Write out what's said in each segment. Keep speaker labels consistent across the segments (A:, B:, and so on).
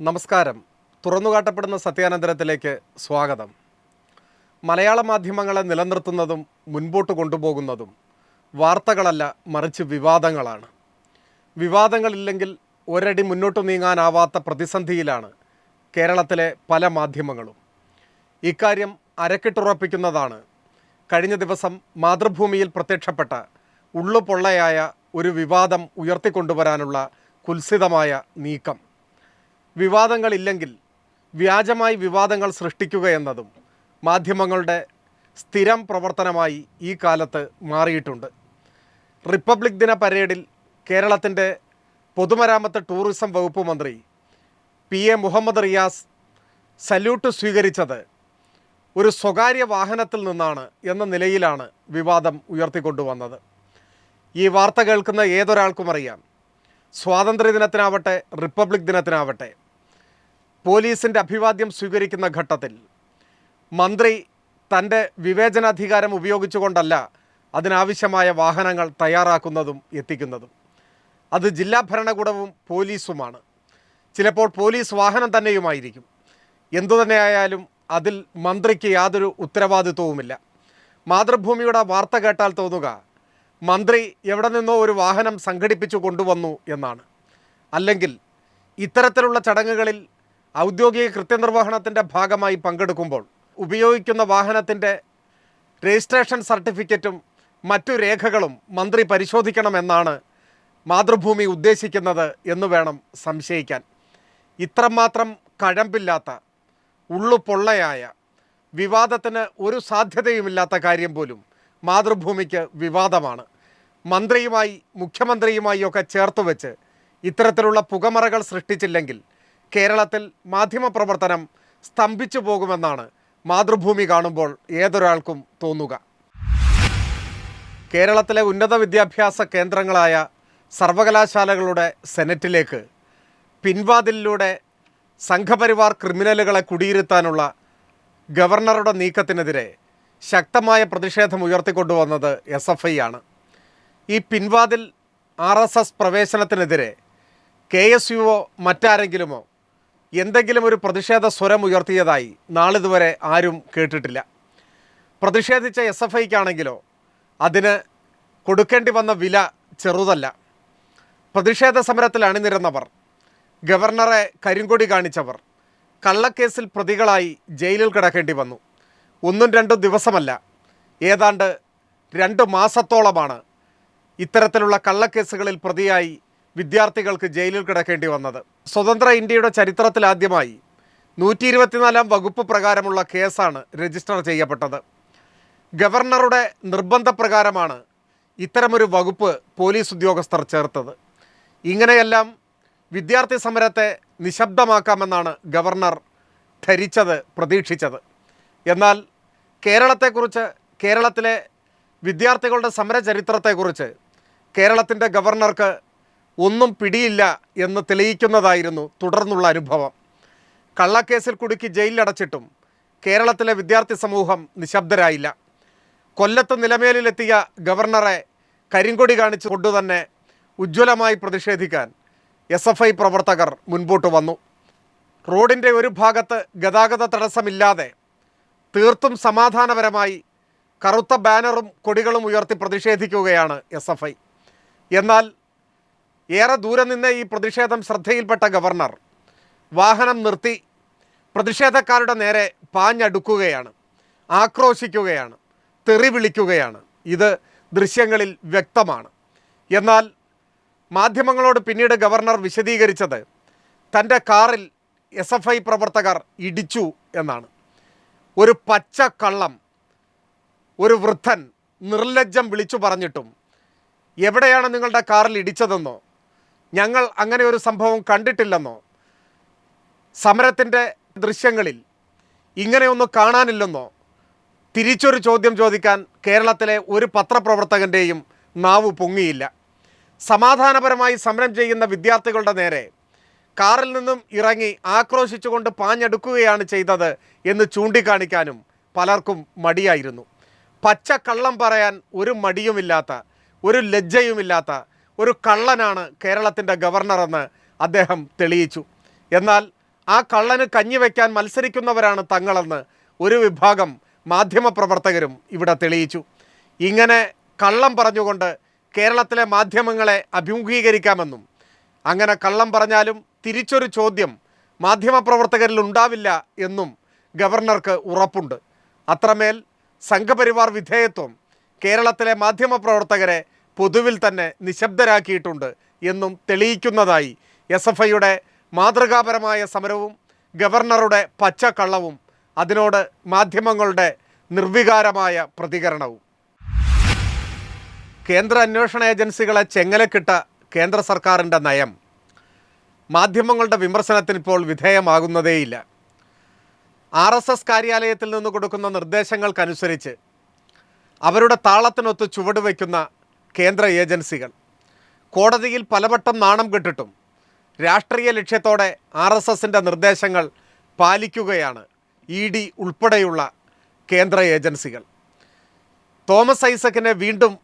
A: നമസ്കാരം. തുറന്നുകാട്ടപ്പെടുന്ന സത്യാനന്തരത്തിലേക്ക് സ്വാഗതം. മലയാള മാധ്യമങ്ങളെ നിലനിർത്തുന്നതും മുൻപോട്ട് കൊണ്ടുപോകുന്നതും വാർത്തകളല്ല മറിച്ച് വിവാദങ്ങളാണ്. വിവാദങ്ങളില്ലെങ്കിൽ ഒരടി മുന്നോട്ട് നീങ്ങാനാവാത്ത പ്രതിസന്ധിയിലാണ് കേരളത്തിലെ പല മാധ്യമങ്ങളും. ഇക്കാര്യം അരക്കിട്ടുറപ്പിക്കുന്നതാണ്. കഴിഞ്ഞ ദിവസം മാതൃഭൂമിയിൽ പ്രത്യക്ഷപ്പെട്ട ഉള്ളുപൊള്ളയായ ഒരു വിവാദം ഉയർത്തിക്കൊണ്ടുവരാനുള്ള കുൽസിതമായ നീക്കം. വിവാദങ്ങളില്ലെങ്കിൽ വ്യാജമായി വിവാദങ്ങൾ സൃഷ്ടിക്കുക എന്നതും മാധ്യമങ്ങളുടെ സ്ഥിരം പ്രവർത്തനമായി ഈ കാലത്ത് മാറിയിട്ടുണ്ട്. റിപ്പബ്ലിക് ദിന പരേഡിൽ കേരളത്തിന്റെ പൊതുമരാമത്ത് ടൂറിസം വകുപ്പ് മന്ത്രി P A Muhammad Riyas salute സ്വീകരിച്ചത് ഒരു സ്വകാര്യ വാഹനത്തിൽ നിന്നാണ് എന്ന നിലയിലാണ് വിവാദം ഉയർത്തിക്കൊണ്ടുവന്നത്. ഈ വാർത്ത കേൾക്കുന്ന ഏതൊരാൾക്കും അറിയാം. സ്വാതന്ത്ര്യദിനത്തിനാവട്ടെ റിപ്പബ്ലിക് ദിനത്തിനാവട്ടെ പോലീസിന്റെ അഭിവാദ്യം സ്വീകരിക്കുന്ന ഘട്ടത്തിൽ മന്ത്രി തന്റെ വിവേചനാധികാരം ഉപയോഗിച്ചുകൊണ്ടല്ല അതിനാവശ്യമായ വാഹനങ്ങൾ തയ്യാറാക്കുന്നതും എത്തിക്കുന്നതും. അത് ജില്ലാ ഭരണകൂടവും പോലീസുമാണ്. ചിലപ്പോൾ പോലീസ് വാഹനം തന്നെയുമായിരിക്കും. എന്തുതന്നെയായാലും അതിൽ മന്ത്രിക്ക് യാതൊരു ഉത്തരവാദിത്വവുമില്ല. മാതൃഭൂമിയുടെ വാർത്ത കേട്ടാൽ തോന്നുക മന്ത്രി എവിടെ നിന്നോ ഒരു വാഹനം സംഘടിപ്പിച്ചു കൊണ്ടുവന്നു എന്നാണ്. അല്ലെങ്കിൽ ഇത്തരത്തിലുള്ള ചടങ്ങുകളിൽ ഔദ്യോഗിക കൃത്യനിർവഹണത്തിന്റെ ഭാഗമായി പങ്കെടുക്കുമ്പോൾ ഉപയോഗിക്കുന്ന വാഹനത്തിന്റെ രജിസ്ട്രേഷൻ സർട്ടിഫിക്കറ്റും മറ്റു രേഖകളും മന്ത്രി പരിശോധിക്കണമെന്നാണ് മാതൃഭൂമി ഉദ്ദേശിക്കുന്നത് എന്ന് വേണം സംശയിക്കാൻ. ഇത്രമാത്രം കഴമ്പില്ലാത്ത ഉള്ളുപൊള്ളയായ വിവാദത്തിന് ഒരു സാധ്യതയുമില്ലാത്ത കാര്യം പോലും മാതൃഭൂമിക്ക് വിവാദമാണ്. മന്ത്രിയുമായി മുഖ്യമന്ത്രിയുമായി ഒക്കെ ചേർത്ത് വെച്ച് ഇത്തരത്തിലുള്ള പുകമറകൾ സൃഷ്ടിച്ചില്ലെങ്കിൽ കേരളത്തിൽ മാധ്യമപ്രവർത്തനം സ്തംഭിച്ചു പോകുമെന്നാണ് മാതൃഭൂമി കാണുമ്പോൾ ഏതൊരാൾക്കും തോന്നുക. കേരളത്തിലെ ഉന്നത വിദ്യാഭ്യാസ കേന്ദ്രങ്ങളായ സർവകലാശാലകളുടെ സെനറ്റിലേക്ക് പിൻവാതിലിലൂടെ സംഘപരിവാർ ക്രിമിനലുകളെ കുടിയിരുത്താനുള്ള ഗവർണറുടെ നീക്കത്തിനെതിരെ ശക്തമായ പ്രതിഷേധം ഉയർത്തിക്കൊണ്ടുവന്നത് എസ് എഫ് ഐ ആണ്. ഈ പിൻവാതിൽ ആർ എസ് എസ് പ്രവേശനത്തിനെതിരെ കെ എസ് യുവോ മറ്റാരെങ്കിലുമോ എന്തെങ്കിലും ഒരു പ്രതിഷേധ സ്വരം ഉയർത്തിയതായി നാളിതുവരെ ആരും കേട്ടിട്ടില്ല. പ്രതിഷേധിച്ച എസ് എഫ് ഐക്കാണെങ്കിലോ അതിന് കൊടുക്കേണ്ടി വന്ന വില ചെറുതല്ല. പ്രതിഷേധ സമരത്തിൽ അണിനിരന്നവർ ഗവർണറെ കരിങ്കൊടി കാണിച്ചവർ കള്ളക്കേസിൽ പ്രതികളായി ജയിലിൽ കിടക്കേണ്ടി വന്നു. ഒന്നും രണ്ടും ദിവസമല്ല ഏതാണ്ട് രണ്ട് മാസത്തോളമാണ് ഇത്തരത്തിലുള്ള കള്ളക്കേസുകളിൽ പ്രതിയായി വിദ്യാർത്ഥികൾക്ക് ജയിലിൽ കിടക്കേണ്ടി വന്നത്. സ്വതന്ത്ര ഇന്ത്യയുടെ ചരിത്രത്തിലാദ്യമായി നൂറ്റി ഇരുപത്തിനാലാം വകുപ്പ് പ്രകാരമുള്ള കേസാണ് രജിസ്റ്റർ ചെയ്യപ്പെട്ടത്. ഗവർണറുടെ നിർബന്ധപ്രകാരമാണ് ഇത്തരമൊരു വകുപ്പ് പോലീസ് ഉദ്യോഗസ്ഥർ ചേർത്തത്. ഇങ്ങനെയെല്ലാം വിദ്യാർത്ഥി സമരത്തെ നിശബ്ദമാക്കാമെന്നാണ് ഗവർണർ ധരിച്ചത് പ്രതീക്ഷിച്ചത്. എന്നാൽ കേരളത്തെക്കുറിച്ച് കേരളത്തിലെ വിദ്യാർത്ഥികളുടെ സമരചരിത്രത്തെക്കുറിച്ച് കേരളത്തിന്റെ ഗവർണർക്ക് ഒന്നും പിടിയില്ല എന്ന് തെളിയിക്കുന്നതായിരുന്നു തുടർന്നുള്ള അനുഭവം. കള്ളക്കേസിൽ കുടുക്കി ജയിലിലടച്ചിട്ടും കേരളത്തിലെ വിദ്യാർത്ഥി സമൂഹം നിശബ്ദരായില്ല. കൊല്ലത്ത് നിലമേലിലെത്തിയ ഗവർണറെ കരിങ്കൊടി കാണിച്ചു കൊണ്ടുതന്നെ ഉജ്ജ്വലമായി പ്രതിഷേധിക്കാൻ എസ് എഫ് ഐ പ്രവർത്തകർ മുൻപോട്ട് വന്നു. റോഡിന്റെ ഒരു ഭാഗത്ത് ഗതാഗത തടസ്സമില്ലാതെ തീർത്തും സമാധാനപരമായി കറുത്ത ബാനറും കൊടികളും ഉയർത്തി പ്രതിഷേധിക്കുകയാണ് എസ് എഫ് ഐ. എന്നാൽ ഏറെ ദൂരെ നിന്ന് ഈ പ്രതിഷേധം ശ്രദ്ധയിൽപ്പെട്ട ഗവർണർ വാഹനം നിർത്തി പ്രതിഷേധക്കാരുടെ നേരെ പാഞ്ഞടുക്കുകയാണ് ആക്രോശിക്കുകയാണ് തെറി വിളിക്കുകയാണ്. ഇത് ദൃശ്യങ്ങളിൽ വ്യക്തമാണ്. എന്നാൽ മാധ്യമങ്ങളോട് പിന്നീട് ഗവർണർ വിശദീകരിച്ചത് തന്റെ കാറിൽ എസ് എഫ് ഐ പ്രവർത്തകർ ഇടിച്ചു എന്നാണ്. ഒരു പച്ച കള്ളം ഒരു വൃദ്ധൻ നിർലജ്ജം വിളിച്ചു പറഞ്ഞിട്ടും എവിടെയാണ് നിങ്ങളുടെ കാറിൽ ഇടിച്ചതെന്നോ ഞങ്ങൾ അങ്ങനെ ഒരു സംഭവം കണ്ടിട്ടില്ലെന്നോ? സമരത്തിന്റെ ദൃശ്യങ്ങളിൽ ഇങ്ങനെയൊന്നും കാണാനില്ലെന്നോ? തിരിച്ചൊരു ചോദ്യം ചോദിക്കാൻ കേരളത്തിലെ ഒരു പത്രപ്രവർത്തകന്റെയും നാവ് പൊങ്ങിയില്ല. സമാധാനപരമായി സമരം ചെയ്യുന്ന വിദ്യാർത്ഥികളുടെ നേരെ കാറിൽ നിന്നും ഇറങ്ങി ആക്രോശിച്ചുകൊണ്ട് പാഞ്ഞെടുക്കുകയാണ് ചെയ്തത് എന്ന് ചൂണ്ടിക്കാണിക്കാനും പലർക്കും മടിയായിരുന്നു. പച്ച കള്ളം പറയാൻ ഒരു മടിയുമില്ലാത്ത ഒരു ലജ്ജയുമില്ലാത്ത ഒരു കള്ളനാണ് കേരളത്തിന്റെ ഗവർണറെന്ന് അദ്ദേഹം തെളിയിച്ചു. എന്നാൽ ആ കള്ളന് കഞ്ഞി വയ്ക്കാൻ മത്സരിക്കുന്നവരാണ് തങ്ങളെന്ന് ഒരു വിഭാഗം മാധ്യമപ്രവർത്തകരും ഇവിടെ തെളിയിച്ചു. ഇങ്ങനെ കള്ളം പറഞ്ഞുകൊണ്ട് കേരളത്തിലെ മാധ്യമങ്ങളെ അഭിമുഖീകരിക്കാമെന്നും അങ്ങനെ കള്ളം പറഞ്ഞാലും തിരിച്ചൊരു ചോദ്യം മാധ്യമപ്രവർത്തകരിൽ ഉണ്ടാവില്ല എന്നും ഗവർണർക്ക് ഉറപ്പുണ്ട്. അത്രമേൽ സംഘപരിവാർ വിധേയത്വം കേരളത്തിലെ മാധ്യമപ്രവർത്തകരെ പൊതുവിൽ തന്നെ നിശബ്ദരാക്കിയിട്ടുണ്ട് എന്നും തെളിയിക്കുന്നതായി എസ് എഫ് ഐയുടെ മാതൃകാപരമായ സമരവും ഗവർണറുടെ പച്ചക്കള്ളവും അതിനോട് മാധ്യമങ്ങളുടെ നിർവികാരമായ പ്രതികരണവും. കേന്ദ്ര അന്വേഷണ ഏജൻസികളെ ചെങ്ങലക്കിട്ട കേന്ദ്ര സർക്കാരിന്റെ നയം. മാധ്യമങ്ങളുടെ വിമർശനത്തിന് ഇപ്പോൾ വിധേയമാകുന്നതേയില്ല. ആർ എസ് എസ് കാര്യാലയത്തിൽ നിന്ന് കൊടുക്കുന്ന നിർദ്ദേശങ്ങൾക്കനുസരിച്ച് അവരുടെ താളത്തിനൊത്ത് ചുവട് വയ്ക്കുന്ന കേന്ദ്ര ഏജൻസികൾ. കോടതിയിൽ പലവട്ടം നാണം കെട്ടിട്ടും രാഷ്ട്രീയ ലക്ഷ്യത്തോടെ ആർ എസ് എസിന്റെ നിർദ്ദേശങ്ങൾ പാലിക്കുകയാണ് ഇ ഡി ഉൾപ്പെടെയുള്ള കേന്ദ്ര ഏജൻസികൾ. തോമസ് ഐസക്കിനെ വീണ്ടും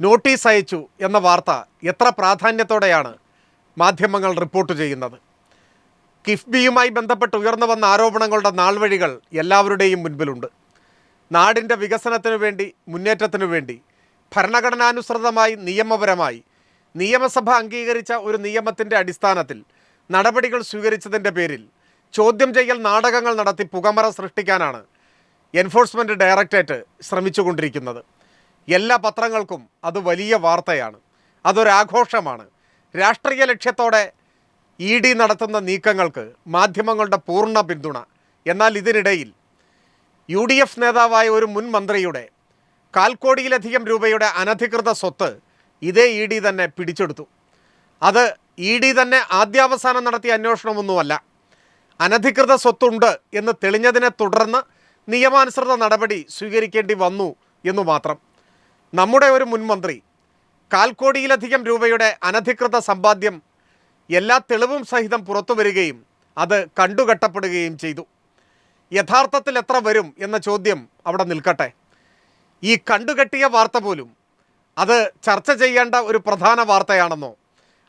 A: നോട്ടീസ് അയച്ചു എന്ന വാർത്ത എത്ര പ്രാധാന്യത്തോടെയാണ് മാധ്യമങ്ങൾ റിപ്പോർട്ട് ചെയ്യുന്നത്? കിഫ്ബിയുമായി ബന്ധപ്പെട്ട് ഉയർന്നു വന്ന ആരോപണങ്ങളുടെ നാൾവഴികൾ എല്ലാവരുടെയും മുൻപിലുണ്ട്. നാടിന്റെ വികസനത്തിനു വേണ്ടി മുന്നേറ്റത്തിനു വേണ്ടി ഭരണഘടനാനുസൃതമായി നിയമപരമായി നിയമസഭ അംഗീകരിച്ച ഒരു നിയമത്തിന്റെ അടിസ്ഥാനത്തിൽ നടപടികൾ സ്വീകരിച്ചതിന്റെ പേരിൽ ചോദ്യം ചെയ്യൽ നാടകങ്ങൾ നടത്തി പുകമറ സൃഷ്ടിക്കാനാണ് എൻഫോഴ്സ്മെന്റ് ഡയറക്ടറേറ്റ് ശ്രമിച്ചുകൊണ്ടിരിക്കുന്നത്. എല്ലാ പത്രങ്ങൾക്കും അത് വലിയ വാർത്തയാണ്. അതൊരാഘോഷമാണ് രാഷ്ട്രീയ ലക്ഷ്യത്തോടെ ഇ ഡി നടത്തുന്ന നീക്കങ്ങൾക്ക് മാധ്യമങ്ങളുടെ പൂർണ പിന്തുണ. എന്നാൽ ഇതിനിടയിൽ യു ഡി എഫ് നേതാവായ ഒരു മുൻ മന്ത്രിയുടെ കാൽ കോടിയിലധികം രൂപയുടെ അനധികൃത സ്വത്ത് ഇതേ ഇ ഡി തന്നെ പിടിച്ചെടുത്തു. അത് ഇ ഡി തന്നെ ആദ്യാവസാനം നടത്തിയ അന്വേഷണമൊന്നുമല്ല. അനധികൃത സ്വത്തുണ്ട് എന്ന് തെളിഞ്ഞതിനെ തുടർന്ന് നിയമാനുസൃത നടപടി സ്വീകരിക്കേണ്ടി വന്നു എന്നു മാത്രം. നമ്മുടെ ഒരു മുൻമന്ത്രി കാൽക്കോടിയിലധികം രൂപയുടെ അനധികൃത സമ്പാദ്യം എല്ലാ തെളിവും സഹിതം പുറത്തു വരികയും അത് കണ്ടുകെട്ടപ്പെടുകയും ചെയ്തു. യഥാർത്ഥത്തിൽ എത്ര വരും എന്ന ചോദ്യം അവിടെ നിൽക്കട്ടെ. ഈ കണ്ടുകെട്ടിയ വാർത്ത പോലും അത് ചർച്ച ചെയ്യേണ്ട ഒരു പ്രധാന വാർത്തയാണെന്നോ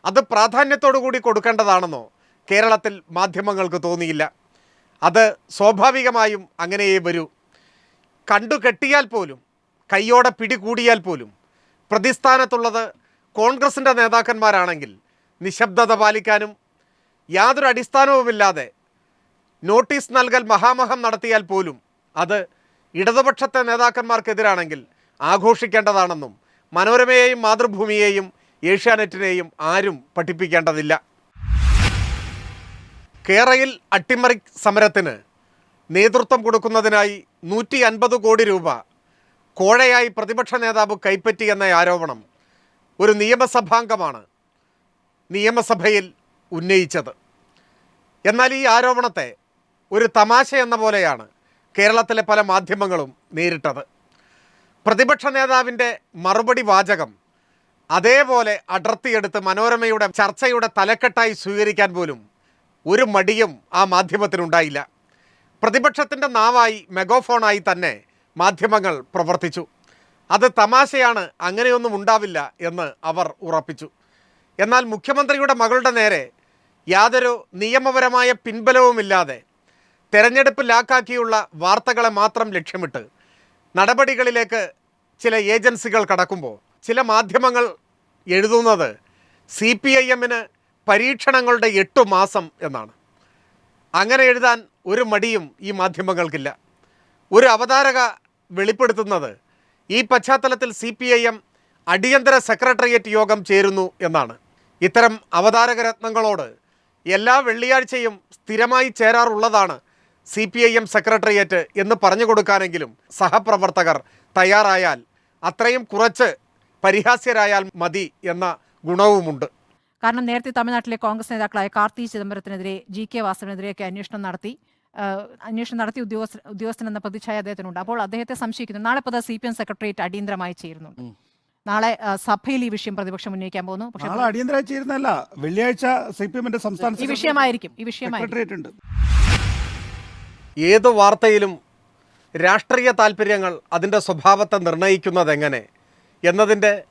A: അത് പ്രാധാന്യത്തോടു കൂടി കൊടുക്കേണ്ടതാണെന്നോ കേരളത്തിൽ മാധ്യമങ്ങൾക്ക് തോന്നിയില്ല. അത് സ്വാഭാവികമായും അങ്ങനെയേ വരൂ. കണ്ടുകെട്ടിയാൽ പോലും കയ്യോടെ പിടികൂടിയാൽ പോലും പ്രതിസ്ഥാനത്തുള്ളത് കോൺഗ്രസിന്റെ നേതാക്കന്മാരാണെങ്കിൽ നിശബ്ദത പാലിക്കാനും യാതൊരു അടിസ്ഥാനവുമില്ലാതെ നോട്ടീസ് നൽകൽ മഹാമഹം നടത്തിയാൽ പോലും അത് ഇടതുപക്ഷത്തെ നേതാക്കന്മാർക്കെതിരാണെങ്കിൽ ആഘോഷിക്കേണ്ടതാണെന്നും മനോരമയെയും മാതൃഭൂമിയെയും ഏഷ്യാനെറ്റിനെയും ആരും പഠിപ്പിക്കേണ്ടതില്ല. കേരയിൽ അട്ടിമറി സമരത്തിന് നേതൃത്വം കൊടുക്കുന്നതിനായി നൂറ്റി അൻപത് കോടി രൂപ കോഴയായി പ്രതിപക്ഷ നേതാവ് കൈപ്പറ്റി എന്ന ആരോപണം ഒരു നിയമസഭാംഗമാണ് നിയമസഭയിൽ ഉന്നയിച്ചത്. എന്നാൽ ഈ ആരോപണത്തെ ഒരു തമാശ എന്ന പോലെയാണ് കേരളത്തിലെ പല മാധ്യമങ്ങളും നേരിട്ടത്. പ്രതിപക്ഷ നേതാവിന്റെ മറുപടി വാചകം അതേപോലെ അടർത്തിയെടുത്ത് മനോരമയുടെ ചർച്ചയുടെ തലക്കെട്ടായി സ്വീകരിക്കാൻ പോലും ഒരു മടിയും ആ മാധ്യമത്തിനുണ്ടായില്ല. പ്രതിപക്ഷത്തിന്റെ നാവായി മെഗോഫോണായി തന്നെ മാധ്യമങ്ങൾ പ്രവർത്തിച്ചു. അത് തമാശയാണ് അങ്ങനെയൊന്നും ഉണ്ടാവില്ല എന്ന് അവർ ഉറപ്പിച്ചു. എന്നാൽ മുഖ്യമന്ത്രിയുടെ മകളുടെ നേരെ യാതൊരു നിയമപരമായ പിൻബലവുമില്ലാതെ തെരഞ്ഞെടുപ്പ് ലാക്കാക്കിയുള്ള വാർത്തകളെ മാത്രം ലക്ഷ്യമിട്ട് നടപടികളിലേക്ക് ചില ഏജൻസികൾ കടക്കുമ്പോൾ ചില മാധ്യമങ്ങൾ എഴുതുന്നത് സി പി ഐ എമ്മിന് പരീക്ഷണങ്ങളുടെ എട്ടു മാസം എന്നാണ്. അങ്ങനെ എഴുതാൻ ഒരു മടിയും ഈ മാധ്യമങ്ങൾക്കില്ല. ഒരു അവതാരക വെളിപ്പെടുത്തുന്നത് ഈ പശ്ചാത്തലത്തിൽ സി പി ഐ എം അടിയന്തര സെക്രട്ടേറിയറ്റ് യോഗം ചേരുന്നു എന്നാണ്. ഇത്തരം അവതാരക രത്നങ്ങളോട് എല്ലാ വെള്ളിയാഴ്ചയും സ്ഥിരമായി ചേരാറുള്ളതാണ് C P I M secretariat എന്ന് പറഞ്ഞു കൊടുക്കാനെങ്കിലും സഹപ്രവർത്തകർ തയ്യാറായാൽ അത്രയും കുറച്ച് പരിഹാസ്യരായാൽ മതി എന്ന ഗുണവുമുണ്ട്.
B: കാരണം നേരത്തെ തമിഴ്നാട്ടിലെ കോൺഗ്രസ് നേതാക്കളായ കാർത്തി ചിദംബരത്തിനെതിരെ ജി കെ വാസവിനെതിരെയൊക്കെ അന്വേഷണം നടത്തി. അന്വേഷണം നടത്തി ഉദ്യോഗസ്ഥ ഉദ്യോഗസ്ഥൻ എന്ന പ്രതിച്ഛായ അദ്ദേഹത്തിനുണ്ട്. അപ്പോൾ അദ്ദേഹത്തെ സംശയിക്കുന്നു. നാളെ പത സി പി എം സെക്രട്ടേറിയറ്റ് അടിയന്തരമായി ചേരുന്നുണ്ട് നാളെ സഭയിൽ ഈ വിഷയം പ്രതിപക്ഷം ഉന്നയിക്കാൻ പോകുന്നു. പക്ഷേ
C: നാളെ അടിയന്തരമായി ചേരുന്നല്ല വെള്ളിയാഴ്ച സി പി എമ്മിന്റെ സംസ്ഥാന
B: ഈ വിഷയമായിരിക്കും. ഈ വിഷയമായിരിക്കും.
A: ഏത് വാർത്തയിലും രാഷ്ട്രീയ താല്പര്യങ്ങൾ അതിന്റെ സ്വഭാവത്തെ നിർണയിക്കുന്നത് എങ്ങനെ? എന്നതിന്റെ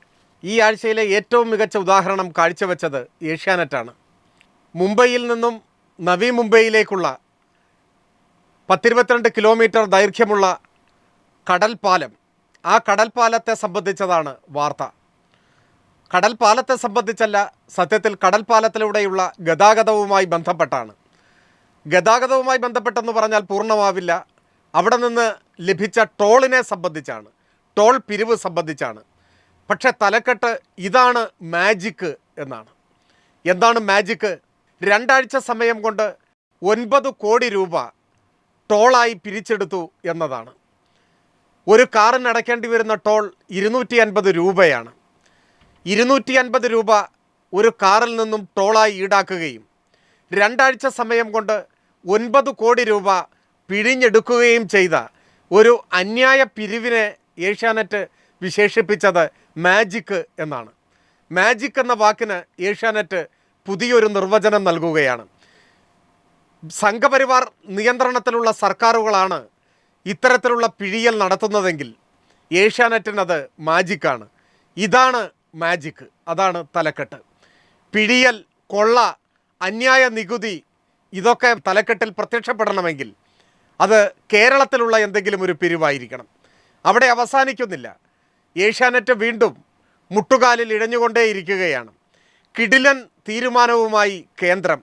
A: ഈ ആഴ്ചയിലെ ഏറ്റവും മികച്ച ഉദാഹരണം കാഴ്ചവെച്ചത് ഏഷ്യാനെറ്റാണ്. മുംബൈയിൽ നിന്നും നവി മുംബൈയിലേക്കുള്ള പത്തിരുപത്തിരണ്ട് കിലോമീറ്റർ ദൈർഘ്യമുള്ള കടൽപ്പാലം. ആ കടൽപ്പാലത്തെ സംബന്ധിച്ചതാണ് വാർത്ത. കടൽപ്പാലത്തെ സംബന്ധിച്ചല്ല സത്യത്തിൽ കടൽപ്പാലത്തിലൂടെയുള്ള ഗതാഗതവുമായി ബന്ധപ്പെട്ടാണ്. ഗതാഗതവുമായി ബന്ധപ്പെട്ടെന്ന് പറഞ്ഞാൽ പൂർണമാവില്ല. അവിടെ നിന്ന് ലഭിച്ച ടോളിനെ സംബന്ധിച്ചാണ്. ടോൾ പിരിവ് സംബന്ധിച്ചാണ്. പക്ഷെ തലക്കെട്ട് ഇതാണ് മാജിക്ക് എന്നാണ്. എന്താണ് മാജിക്ക് രണ്ടാഴ്ച സമയം കൊണ്ട് ഒൻപത് കോടി രൂപ ടോളായി പിരിച്ചെടുത്തു എന്നതാണ്. ഒരു കാറിന് അടയ്ക്കേണ്ടി വരുന്ന ടോൾ ഇരുന്നൂറ്റി അൻപത് രൂപയാണ്. ഇരുന്നൂറ്റി അൻപത് രൂപ ഒരു കാറിൽ നിന്നും ടോളായി ഈടാക്കുകയും രണ്ടാഴ്ച സമയം കൊണ്ട് ഒൻപത് കോടി രൂപ പിഴിഞ്ഞെടുക്കുകയും ചെയ്ത ഒരു അന്യായ പിരിവിനെ ഏഷ്യാനെറ്റ് വിശേഷിപ്പിച്ചത് മാജിക്ക് എന്നാണ്. മാജിക്ക് എന്ന വാക്കിന് ഏഷ്യാനെറ്റ് പുതിയൊരു നിർവചനം നൽകുകയാണ്. സംഘപരിവാർ നിയന്ത്രണത്തിലുള്ള സർക്കാരുകളാണ് ഇത്തരത്തിലുള്ള പിഴിയൽ നടത്തുന്നതെങ്കിൽ ഏഷ്യാനെറ്റിനത് മാജിക്കാണ്. ഇതാണ് മാജിക്ക് അതാണ് തലക്കെട്ട്. പിഴിയൽ കൊള്ള അന്യായ നികുതി ഇതൊക്കെ തലക്കെട്ടിൽ പ്രത്യക്ഷപ്പെടണമെങ്കിൽ അത് കേരളത്തിലുള്ള എന്തെങ്കിലും ഒരു പിരിവായിരിക്കണം. അവിടെ അവസാനിക്കുന്നില്ല. ഏഷ്യാനെറ്റ് വീണ്ടും മുട്ടുകാലിൽ ഇഴഞ്ഞുകൊണ്ടേയിരിക്കുകയാണ്. കിടിലൻ തീരുമാനവുമായി കേന്ദ്രം.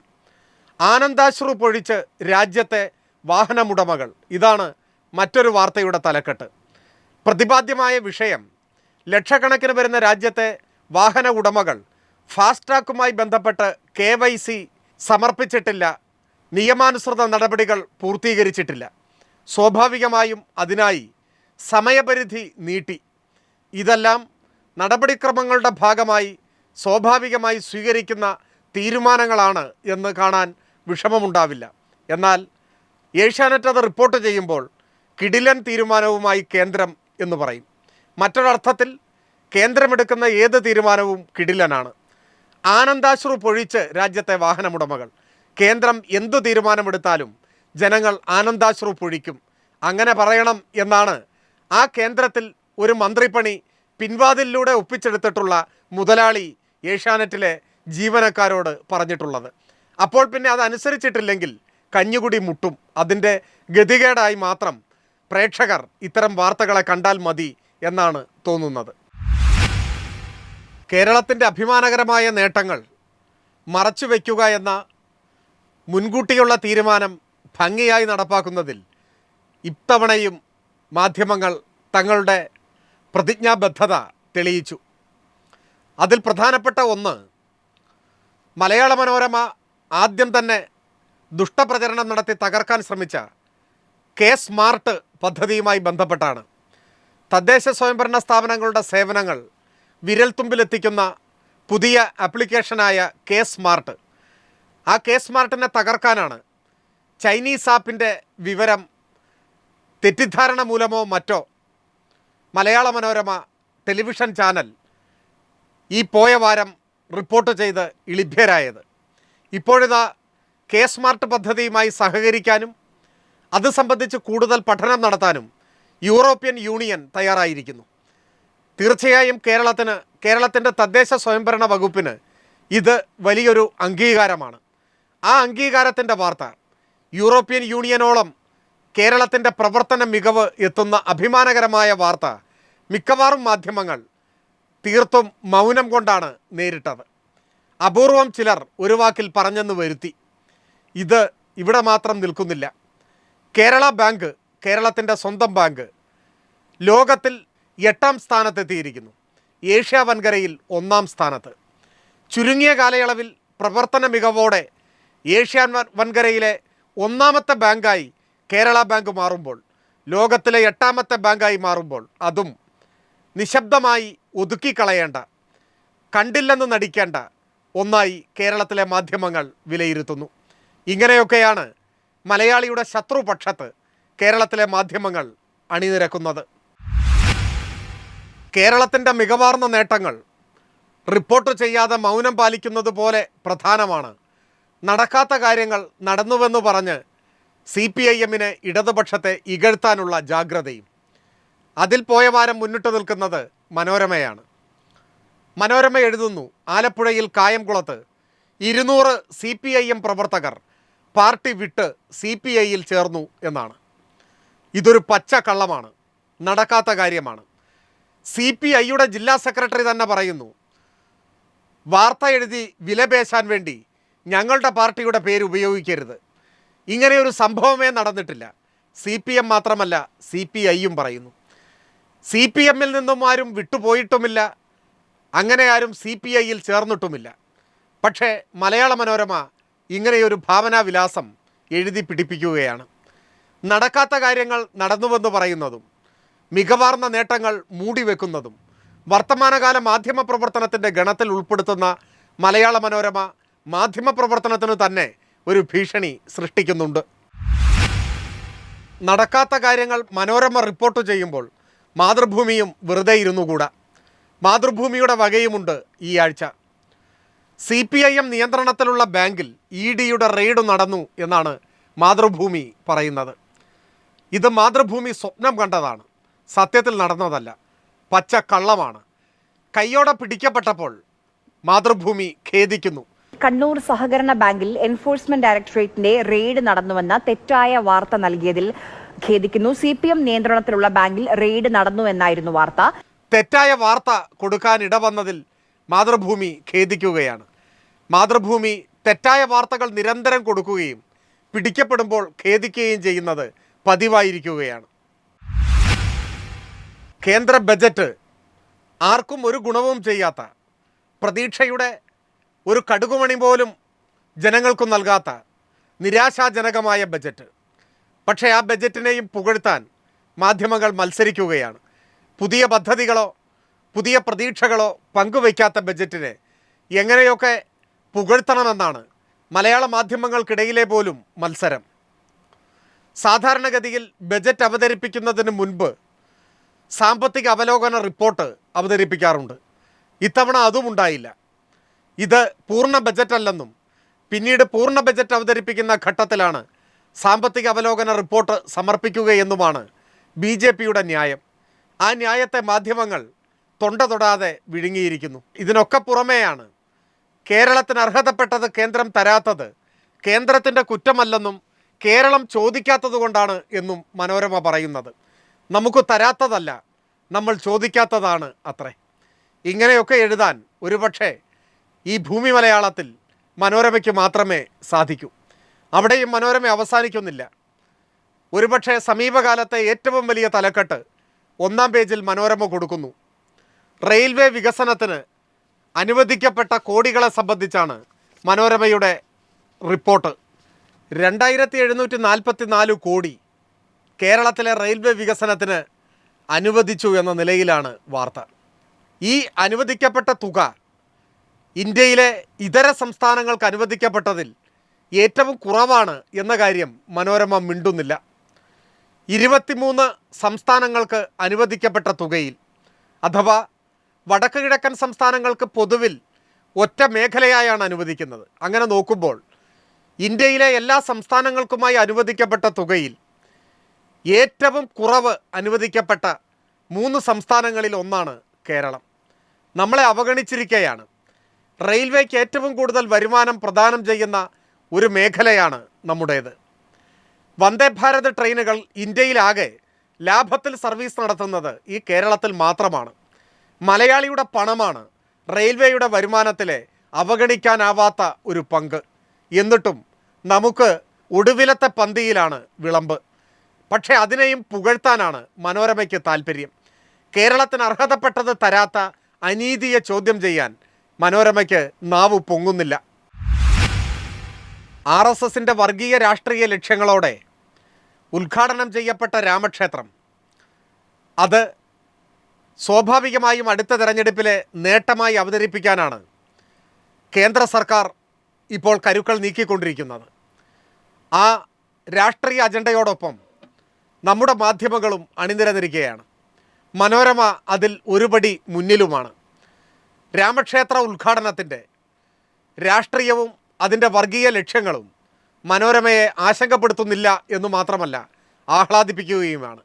A: ആനന്ദാശ്രു പൊഴിച്ച് രാജ്യത്തെ വാഹനമുടമകൾ. ഇതാണ് മറ്റൊരു വാർത്തയുടെ തലക്കെട്ട്. പ്രതിപാദ്യമായ വിഷയം ലക്ഷക്കണക്കിന് വരുന്ന രാജ്യത്തെ വാഹന ഉടമകൾ ഫാസ്ട്രാക്കുമായി ബന്ധപ്പെട്ട് കെ വൈ സി സമർപ്പിച്ചിട്ടില്ല നിയമാനുസൃത നടപടികൾ പൂർത്തീകരിച്ചിട്ടില്ല. സ്വാഭാവികമായും അതിനായി സമയപരിധി നീട്ടി. ഇതെല്ലാം നടപടിക്രമങ്ങളുടെ ഭാഗമായി സ്വാഭാവികമായി സ്വീകരിക്കുന്ന തീരുമാനങ്ങളാണ് എന്ന് കാണാൻ വിഷമമുണ്ടാവില്ല. എന്നാൽ ഏഷ്യാനെറ്റ് അത് റിപ്പോർട്ട് ചെയ്യുമ്പോൾ കിടിലൻ തീരുമാനവുമായി കേന്ദ്രം എന്ന് പറയും. മറ്റൊരർത്ഥത്തിൽ കേന്ദ്രമെടുക്കുന്ന ഏത് തീരുമാനവും കിടിലനാണ്. ആനന്ദാശ്രു പൊഴിച്ച് രാജ്യത്തെ വാഹനമുടമകൾ. കേന്ദ്രം എന്തു തീരുമാനമെടുത്താലും ജനങ്ങൾ ആനന്ദാശ്രു പൊഴിക്കും. അങ്ങനെ പറയണം എന്നാണ് ആ കേന്ദ്രത്തിൽ ഒരു മന്ത്രിപ്പണി പിൻവാതിലൂടെ ഒപ്പിച്ചെടുത്തിട്ടുള്ള മുതലാളി ഏഷ്യാനെറ്റിലെ ജീവനക്കാരോട് പറഞ്ഞിട്ടുള്ളത്. അപ്പോൾ പിന്നെ അതനുസരിച്ചിട്ടില്ലെങ്കിൽ കഞ്ഞുകുടി മുട്ടും. അതിന്റെ ഗതികേടായി മാത്രം പ്രേക്ഷകർ ഇത്തരം വാർത്തകളെ കണ്ടാൽ മതി എന്നാണ് തോന്നുന്നത്. കേരളത്തിന്റെ അഭിമാനകരമായ നേട്ടങ്ങൾ മറച്ചു വയ്ക്കുക എന്ന മുൻകൂട്ടിയുള്ള തീരുമാനം ഭംഗിയായി നടപ്പാക്കുന്നതിൽ ഇത്തവണയും മാധ്യമങ്ങൾ തങ്ങളുടെ പ്രതിജ്ഞാബദ്ധത തെളിയിച്ചു. അതിൽ പ്രധാനപ്പെട്ട ഒന്ന് മലയാള മനോരമ ആദ്യം തന്നെ ദുഷ്ടപ്രചരണം നടത്തി തകർക്കാൻ ശ്രമിച്ച കെ സ്മാർട്ട് പദ്ധതിയുമായി ബന്ധപ്പെട്ടാണ്. തദ്ദേശ സ്വയംഭരണ സ്ഥാപനങ്ങളുടെ സേവനങ്ങൾ വിരൽത്തുമ്പിലെത്തിക്കുന്ന പുതിയ ആപ്ലിക്കേഷനായ കെ സ്മാർട്ട്. ആ കെ സ്മാർട്ടിനെ തകർക്കാനാണ് ചൈനീസ് ആപ്പിന്റെ വിവരം തെറ്റിദ്ധാരണ മൂലമോ മറ്റോ മലയാള മനോരമ ടെലിവിഷൻ ചാനൽ ഈ പോയ വാരം റിപ്പോർട്ട് ചെയ്ത് ഇളിഭ്യരായത്. ഇപ്പോഴിതാ കെ സ്മാർട്ട് പദ്ധതിയുമായി സഹകരിക്കാനും അത് സംബന്ധിച്ച് കൂടുതൽ പഠനം നടത്താനും യൂറോപ്യൻ യൂണിയൻ തയ്യാറായിരിക്കുന്നു. തീർച്ചയായും കേരളത്തിന് കേരളത്തിന്റെ തദ്ദേശ സ്വയംഭരണ വകുപ്പിന് ഇത് വലിയൊരു അംഗീകാരമാണ്. ആ അംഗീകാരത്തിന്റെ വാർത്ത. യൂറോപ്യൻ യൂണിയനോളം കേരളത്തിന്റെ പ്രവർത്തന മികവ് എത്തുന്ന അഭിമാനകരമായ വാർത്ത. മിക്കവാറും മാധ്യമങ്ങൾ തീർത്തും മൗനം കൊണ്ടാണ് നേരിട്ടത്. അപൂർവം ചിലർ ഒരു വാക്കിൽ പറഞ്ഞെന്ന് വരുത്തി. ഇത് ഇവിടെ മാത്രം നിൽക്കുന്നില്ല. കേരള ബാങ്ക് കേരളത്തിന്റെ സ്വന്തം ബാങ്ക് ലോകത്തിൽ എട്ടാം സ്ഥാനത്തെത്തിയിരിക്കുന്നു. ഏഷ്യ വൻകരയിൽ ഒന്നാം സ്ഥാനത്ത്. ചുരുങ്ങിയ കാലയളവിൽ പ്രവർത്തന മികവോടെ ഏഷ്യാൻ വൻ- വൻകരയിലെ ഒന്നാമത്തെ ബാങ്കായി കേരള ബാങ്ക് മാറുമ്പോൾ ലോകത്തിലെ എട്ടാമത്തെ ബാങ്കായി മാറുമ്പോൾ അതും നിശബ്ദമായി ഒതുക്കിക്കളയേണ്ട കണ്ടില്ലെന്ന് നടിക്കേണ്ട ഒന്നായി കേരളത്തിലെ മാധ്യമങ്ങൾ വിലയിരുത്തുന്നു. ഇങ്ങനെയൊക്കെയാണ് മലയാളിയുടെ ശത്രുപക്ഷത്ത് കേരളത്തിലെ മാധ്യമങ്ങൾ അണിനിരക്കുന്നത്. കേരളത്തിന്റെ മികവാർന്ന നേട്ടങ്ങൾ റിപ്പോർട്ട് ചെയ്യാതെ മൗനം പാലിക്കുന്നത് പോലെ പ്രധാനമാണ് നടക്കാത്ത കാര്യങ്ങൾ നടന്നുവെന്ന് പറഞ്ഞ് സി പി ഐ എമ്മിനെ ഇടതുപക്ഷത്തെ ഇകഴ്ത്താനുള്ള ജാഗ്രതയും. അതിൽ പോയ വാരം മുന്നിട്ട് നിൽക്കുന്നത് മനോരമയാണ്. മനോരമ എഴുതുന്നു ആലപ്പുഴയിൽ കായംകുളത്ത് ഇരുന്നൂറ് സി പി ഐ എം പ്രവർത്തകർ പാർട്ടി വിട്ട് സി പി ഐയിൽ ചേർന്നു എന്നാണ്. ഇതൊരു പച്ച കള്ളമാണ് നടക്കാത്ത കാര്യമാണ്. സി പി ഐയുടെ ജില്ലാ സെക്രട്ടറി തന്നെ പറയുന്നു വാർത്ത എഴുതി വിലപേശാൻ വേണ്ടി ഞങ്ങളുടെ പാർട്ടിയുടെ പേര് ഉപയോഗിക്കരുത്. ഇങ്ങനെയൊരു സംഭവമേ നടന്നിട്ടില്ല. സി പി എം മാത്രമല്ല സി പി ഐയും പറയുന്നു. സി പി എമ്മിൽ നിന്നും ആരും വിട്ടുപോയിട്ടുമില്ല. അങ്ങനെ ആരും സി പി ഐയിൽ ചേർന്നിട്ടുമില്ല. പക്ഷേ മലയാള മനോരമ ഇങ്ങനെയൊരു ഭാവനാവിലാസം എഴുതി പിടിപ്പിക്കുകയാണ്. നടക്കാത്ത കാര്യങ്ങൾ നടന്നുവെന്ന് പറയുന്നതും മികവാർന്ന നേട്ടങ്ങൾ മൂടിവെക്കുന്നതും വർത്തമാനകാല മാധ്യമ പ്രവർത്തനത്തിന്റെ ഗണത്തിൽ ഉൾപ്പെടുത്തുന്ന മലയാള മനോരമ മാധ്യമ പ്രവർത്തനത്തിന് തന്നെ ഒരു ഭീഷണി സൃഷ്ടിക്കുന്നുണ്ട്. നടക്കാത്ത കാര്യങ്ങൾ മനോരമ റിപ്പോർട്ട് ചെയ്യുമ്പോൾ മാതൃഭൂമിയും വെറുതെ ഇരുന്നുകൂടാ. മാതൃഭൂമിയുടെ വകയുമുണ്ട് ഈ ആഴ്ച. സി പി ഐ എം നിയന്ത്രണത്തിലുള്ള ബാങ്കിൽ ഇ ഡിയുടെ റെയ്ഡ് നടന്നു എന്നാണ് മാതൃഭൂമി പറയുന്നത്. ഇത് മാതൃഭൂമി സ്വപ്നം കണ്ടതാണ്. സത്യത്തിൽ നടന്നതല്ല. പച്ച കള്ളമാണ്. കയ്യോടെ പിടിക്കപ്പെട്ടപ്പോൾ മാതൃഭൂമി ഖേദിക്കുന്നു.
D: കണ്ണൂർ സഹകരണ ബാങ്കിൽ എൻഫോഴ്സ്മെന്റ് ഡയറക്ടറേറ്റിന്റെ റെയ്ഡ് നടന്നുവെന്ന തെറ്റായ വാർത്ത നൽകിയതിൽ ഖേദിക്കുന്നു. സി പി എം നിയന്ത്രണത്തിലുള്ള ബാങ്കിൽ റെയ്ഡ് നടന്നു എന്നായിരുന്നു വാർത്ത.
A: തെറ്റായ വാർത്ത കൊടുക്കാൻ ഇടവന്നതിൽ മാതൃഭൂമി ഖേദിക്കുകയാണ്. മാതൃഭൂമി തെറ്റായ വാർത്തകൾ നിരന്തരം കൊടുക്കുകയും പിടിക്കപ്പെടുമ്പോൾ ഖേദിക്കുകയും ചെയ്യുന്നത് പതിവായിരിക്കുകയാണ്. കേന്ദ്ര ബജറ്റ് ആർക്കും ഒരു ഗുണവും ചെയ്യാത്ത പ്രതീക്ഷയുടെ ഒരു കടുകുമണി പോലും ജനങ്ങൾക്കും നൽകാത്ത നിരാശാജനകമായ ബജറ്റ്. പക്ഷേ ആ ബജറ്റിനെയും പുകഴ്ത്താൻ മാധ്യമങ്ങൾ മത്സരിക്കുകയാണ്. പുതിയ പദ്ധതികളോ പുതിയ പ്രതീക്ഷകളോ പങ്കുവയ്ക്കാത്ത ബജറ്റിനെ എങ്ങനെയൊക്കെ പുകഴ്ത്തണമെന്നാണ് മലയാള മാധ്യമങ്ങൾക്കിടയിലെ പോലും മത്സരം. സാധാരണഗതിയിൽ ബജറ്റ് അവതരിപ്പിക്കുന്നതിന് മുൻപ് സാമ്പത്തിക അവലോകന റിപ്പോർട്ട് അവതരിപ്പിക്കാറുണ്ട്. ഇത്തവണ അതും ഉണ്ടായില്ല. ഇത് പൂർണ ബജറ്റ് അല്ലെന്നും പിന്നീട് പൂർണ ബജറ്റ് അവതരിപ്പിക്കുന്ന ഘട്ടത്തിലാണ് സാമ്പത്തിക അവലോകന റിപ്പോർട്ട് സമർപ്പിക്കുകയെന്നുമാണ് ബി ജെ പിയുടെ ന്യായം. ആ ന്യായത്തെ മാധ്യമങ്ങൾ തൊണ്ട തൊടാതെ വിഴുങ്ങിയിരിക്കുന്നു. ഇതിനൊക്കെ പുറമേയാണ് കേരളത്തിന് അർഹതപ്പെട്ടത് കേന്ദ്രം തരാത്തത് കേന്ദ്രത്തിന്റെ കുറ്റമല്ലെന്നും കേരളം ചോദിക്കാത്തത് കൊണ്ടാണ് എന്നും മനോരമ പറയുന്നത്. നമുക്ക് തരാത്തതല്ല നമ്മൾ ചോദിക്കാത്തതാണ് അത്രേ. ഇങ്ങനെയൊക്കെ എഴുതാൻ ഒരുപക്ഷെ ഈ ഭൂമി മലയാളത്തിൽ മനോരമയ്ക്ക് മാത്രമേ സാധിക്കൂ. അവിടെയും മനോരമ അവസാനിക്കുന്നില്ല. ഒരുപക്ഷെ സമീപകാലത്തെ ഏറ്റവും വലിയ തലക്കെട്ട് ഒന്നാം പേജിൽ മനോരമ കൊടുക്കുന്നു. റെയിൽവേ വികസനത്തിന് അനുവദിക്കപ്പെട്ട കോടികളെ സംബന്ധിച്ചാണ് മനോരമയുടെ റിപ്പോർട്ട്. രണ്ടായിരത്തി എഴുന്നൂറ്റി നാൽപ്പത്തി നാല് കോടി കേരളത്തിലെ റെയിൽവേ വികസനത്തിന് അനുവദിച്ചു എന്ന നിലയിലാണ് വാർത്ത. ഈ അനുവദിക്കപ്പെട്ട തുക ഇന്ത്യയിലെ ഇതര സംസ്ഥാനങ്ങൾക്ക് അനുവദിക്കപ്പെട്ടതിൽ ഏറ്റവും കുറവാണ് എന്ന കാര്യം മനോരമ മിണ്ടുന്നില്ല. ഇരുപത്തിമൂന്ന് സംസ്ഥാനങ്ങൾക്ക് അനുവദിക്കപ്പെട്ട തുകയിൽ അഥവാ വടക്ക് കിഴക്കൻ സംസ്ഥാനങ്ങൾക്ക് പൊതുവിൽ ഒറ്റ മേഖലയായാണ് അനുവദിക്കുന്നത്. അങ്ങനെ നോക്കുമ്പോൾ ഇന്ത്യയിലെ എല്ലാ സംസ്ഥാനങ്ങൾക്കുമായി അനുവദിക്കപ്പെട്ട തുകയിൽ ഏറ്റവും കുറവ് അനുവദിക്കപ്പെട്ട മൂന്ന് സംസ്ഥാനങ്ങളിൽ ഒന്നാണ് കേരളം. നമ്മളെ അവഗണിച്ചിരിക്കുകയാണ് റെയിൽവേക്ക് ഏറ്റവും കൂടുതൽ വരുമാനം പ്രദാനം ചെയ്യുന്ന ഒരു മേഖലയാണ് നമ്മുടേത്. വന്ദേ ഭാരത് ട്രെയിനുകൾ ഇന്ത്യയിലാകെ ലാഭത്തിൽ സർവീസ് നടത്തുന്നത് ഈ കേരളത്തിൽ മാത്രമാണ്. മലയാളിയുടെ പണമാണ് റെയിൽവേയുടെ വരുമാനത്തിലെ അവഗണിക്കാനാവാത്ത ഒരു പങ്ക്. എന്നിട്ടും നമുക്ക് ഒടുവിലത്തെ പന്തിയിലാണ് വിളമ്പ്. പക്ഷേ അതിനെയും പുകഴ്ത്താനാണ് മനോരമയ്ക്ക് താല്പര്യം കേരളത്തിന് അർഹതപ്പെട്ടത് തരാത്ത അനീതിയെ ചോദ്യം ചെയ്യാൻ മനോരമയ്ക്ക് നാവ് പൊങ്ങുന്നില്ല. ആർ എസ് എസിന്റെ വർഗീയ രാഷ്ട്രീയ ലക്ഷ്യങ്ങളോടെ ഉദ്ഘാടനം ചെയ്യപ്പെട്ട രാമക്ഷേത്രം അത് സ്വാഭാവികമായും അടുത്ത തെരഞ്ഞെടുപ്പിലെ നേട്ടമായി അവതരിപ്പിക്കാനാണ് കേന്ദ്ര സർക്കാർ ഇപ്പോൾ കരുക്കൾ നീക്കിക്കൊണ്ടിരിക്കുന്നത്. ആ രാഷ്ട്രീയ അജണ്ടയോടൊപ്പം നമ്മുടെ മാധ്യമങ്ങളും അണിനിരന്നിരിക്കുകയാണ്. മനോരമ അതിൽ ഒരുപടി മുന്നിലുമാണ്. രാമക്ഷേത്ര ഉദ്ഘാടനത്തിന്റെ രാഷ്ട്രീയവും അതിന്റെ വർഗീയ ലക്ഷ്യങ്ങളും മനോരമയെ ആശങ്കപ്പെടുത്തുന്നില്ല എന്ന് മാത്രമല്ല ആഹ്ലാദിപ്പിക്കുകയുമാണ്.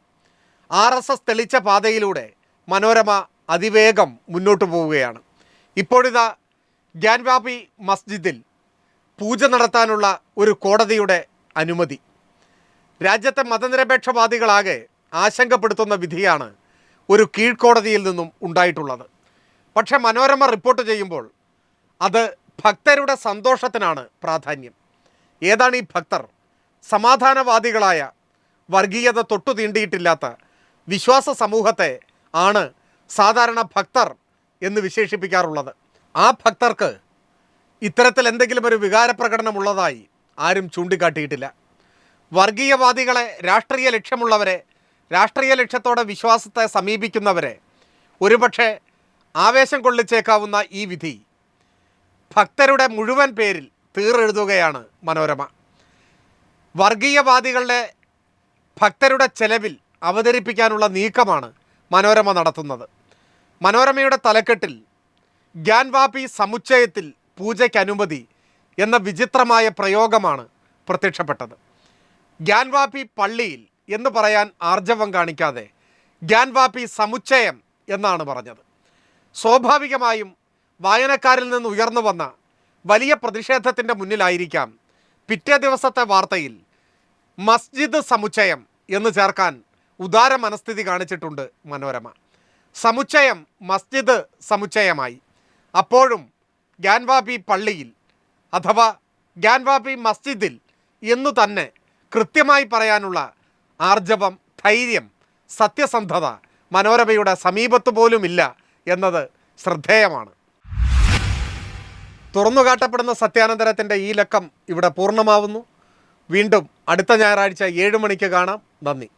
A: ആർ എസ് എസ് തെളിച്ച പാതയിലൂടെ മനോരമ അതിവേഗം മുന്നോട്ട് പോവുകയാണ്. ഇപ്പോഴിതാ ഗ്യാൻവാപി മസ്ജിദിൽ പൂജ നടത്താനുള്ള ഒരു കോടതിയുടെ അനുമതി. രാജ്യത്തെ മതനിരപേക്ഷവാദികളാകെ ആശങ്കപ്പെടുത്തുന്ന വിധിയാണ് ഒരു കീഴ്ക്കോടതിയിൽ നിന്നും ഉണ്ടായിട്ടുള്ളത്. പക്ഷേ മനോരമ റിപ്പോർട്ട് ചെയ്യുമ്പോൾ അത് ഭക്തരുടെ സന്തോഷത്തിനാണ് പ്രാധാന്യം. ഏതാണ് ഈ ഭക്തർ? സമാധാനവാദികളായ വർഗീയത തൊട്ടു തീണ്ടിയിട്ടില്ലാത്ത വിശ്വാസ സമൂഹത്തെ ആണ് സാധാരണ ഭക്തർ എന്ന് വിശേഷിപ്പിക്കാറുള്ളത്. ആ ഭക്തർക്ക് ഇത്തരത്തിൽ എന്തെങ്കിലും ഒരു വികാരപ്രകടനമുള്ളതായി ആരും ചൂണ്ടിക്കാട്ടിയിട്ടില്ല. വർഗീയവാദികളെ രാഷ്ട്രീയ ലക്ഷ്യമുള്ളവരെ രാഷ്ട്രീയ ലക്ഷ്യത്തോടെ വിശ്വാസത്തെ സമീപിക്കുന്നവരെ ഒരുപക്ഷെ ആവേശം കൊള്ളിച്ചേക്കാവുന്ന ഈ വിധി ഭക്തരുടെ മുഴുവൻ പേരിൽ തീറെഴുതുകയാണ് മനോരമ. വർഗീയവാദികളുടെ ഭക്തരുടെ ചെലവിൽ അവതരിപ്പിക്കാനുള്ള നീക്കമാണ് മനോരമ നടത്തുന്നത്. മനോരമയുടെ തലക്കെട്ടിൽ ഗ്യാൻവാപി സമുച്ചയത്തിൽ പൂജയ്ക്ക് അനുമതി എന്ന വിചിത്രമായ പ്രയോഗമാണ് പ്രത്യക്ഷപ്പെട്ടത്. ഗ്യാൻവാപി പള്ളിയിൽ എന്ന് പറയാൻ ആർജവം കാണിക്കാതെ ഗ്യാൻവാപി സമുച്ചയം എന്നാണ് പറഞ്ഞത്. സ്വാഭാവികമായും വായനക്കാരിൽ നിന്ന് ഉയർന്നു വന്ന വലിയ പ്രതിഷേധത്തിന്റെ മുന്നിലായിരിക്കാം പിറ്റേ ദിവസത്തെ വാർത്തയിൽ മസ്ജിദ് സമുച്ചയം എന്ന് ചേർക്കാൻ ഉദാര മനസ്ഥിതി കാണിച്ചിട്ടുണ്ട് മനോരമ. സമുച്ചയം മസ്ജിദ് സമുച്ചയമായി. അപ്പോഴും ഗ്യാൻവാബി പള്ളിയിൽ അഥവാ ഗ്യാൻവാബി മസ്ജിദിൽ എന്നു തന്നെ കൃത്യമായി പറയാനുള്ള ആർജവം ധൈര്യം സത്യസന്ധത മനോരമയുടെ സമീപത്ത് പോലുമില്ല എന്നത് ശ്രദ്ധേയമാണ്. തുറന്നു കാട്ടപ്പെടുന്ന സത്യാനന്തരത്തിന്റെ ഈ ലക്കം ഇവിടെ പൂർണമാവുന്നു. വീണ്ടും അടുത്ത ഞായറാഴ്ച ഏഴ് മണിക്ക് കാണാം. നന്ദി.